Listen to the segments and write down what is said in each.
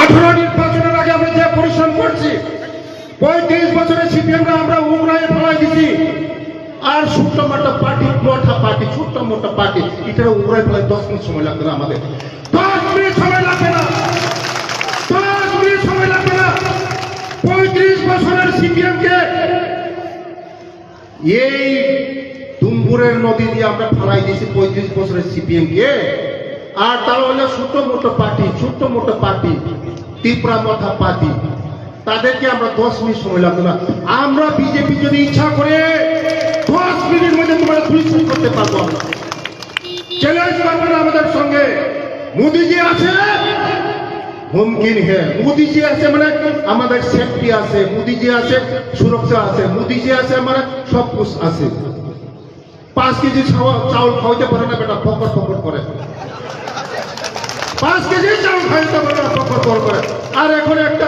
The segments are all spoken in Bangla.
আঠারো নির্বাচনের আগে আমরা যে পরিশ্রম করছি, পঁয়ত্রিশ বছরের সিপিএমরা আমরা উমরায় ফেলাই দিছি। আর ছোট্ট মোটো পার্টি মোটা পার্টি, ছোট্ট মোটা পার্টি এটা উমরায় ফেলাই দশ মিনিট সময় লাগবে না আমাদের। দশ মিনিট সময় লাগবে না। দশ মিনিট সময় লাগবে না। পঁয়ত্রিশ বছরের সিপিএম কে এই দুম্বুরের নদী দিয়ে আমরা ফেলাই দিয়েছি পঁয়ত্রিশ বছরের সিপিএম কে আর তারা হলো ছোট মোটো পার্টি ছোট্ট মোটো পার্টি ত্রিপুরা মথা পার্টি। তাদেরকে আমরা দশ মিনিট সময় লাগবে না। আমরা বিজেপি যদি ইচ্ছা করে দশ মিনিট মধ্যে তোমরা পরিশ্রম করতে পারব। আমরা চ্যালেঞ্জ আমাদের সঙ্গে। মোদিজি আছে? হুমকিন হে। মোদিজি আছে মানে আমাদের সেফটি আছে। মোদিজি আছে, সুরক্ষা আছে। মোদিজি আছে মানে সব কিছু আছে। পাঁচ কেজি চাউল খাওয়াইতে পারে না বেটা, ফকর ফকর করে। পাঁচ কেজি চাউল খাওয়াইতে পারে ফকর ফকর করে আর এখন একটা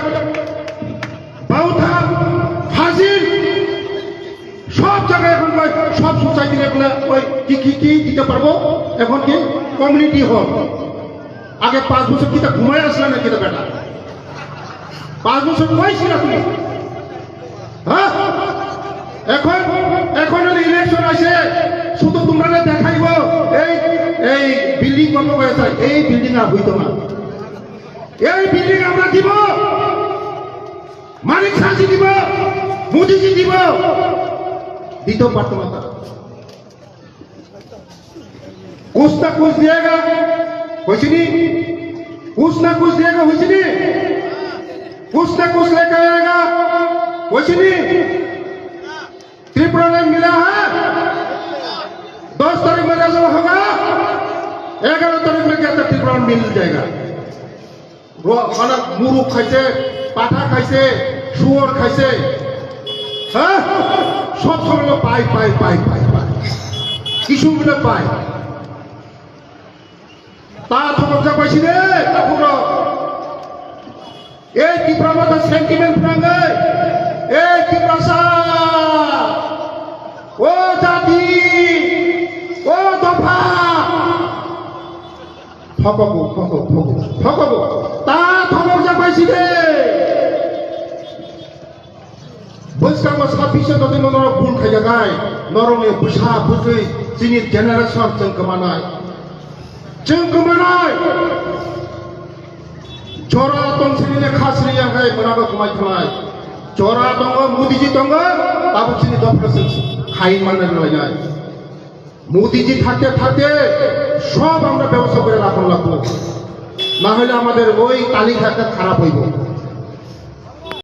বাউথা হাজির সব জায়গায় এখন সব সোসাইটির এখন ওই কি কি কি দিতে পারব? এখন কি? কমিউনিটি হল আগে পাঁচ বছর কিতা ঘুমাই আসলে না কিতা বেটা? পাঁচ বছর ঘুমাইছি না তুমি? হ্যাঁ? এখন এখন ইলেকশন আছে শুধু তোমরা বিল্ডিং কত হয়েছে এই বিল্ডিং আর হইতো না এই বিল্ডিং আমরা দিব মালিক সাজি দিব মোদিজি দিব দিতেও পারতো না তারা कुछ ना कुछ दिएगा कुछ नहीं कुछ ना कुछ दिएगा कुछ नहीं कुछ ना कुछ लेकर आएगा कुछ नहीं এগারো তারিখ নাকি একটা ত্রিপুরার মিল জায়গা। অনেক মানে মুরুখ খাইছে, পাঠা খাইছে, শুয়ার খাইছে। হ্যাঁ? সব সময় পাই পাই পাই পাই পাই কিছু মিলে পাই তা থমকা পাইছি রে এই ত্রিপুরার মাথা সে ঠকব ঠকব ঠকব। ঠকব? তা খবর যা পাইছি রে। বৈশাখ সাবিশে যদি নরক ভুল খাইয়া নাই নরমে বুঝা বুঝি চিনি জেনারেশন जों কমানায় जों কমানায় জরা তনসিনে খাসরিয়া হাই বরাবর কমাই খানায় জরা দঙ্গ মুদিজি দঙ্গ তাবো চিনি দফ খাই মানে লয় যায়। মোদিজি থাকতে থাকতে সব আমরা ব্যবস্থা করে রাখুন লাগবো না হলে আমাদের ওই তালিকা একটা খারাপ হইব।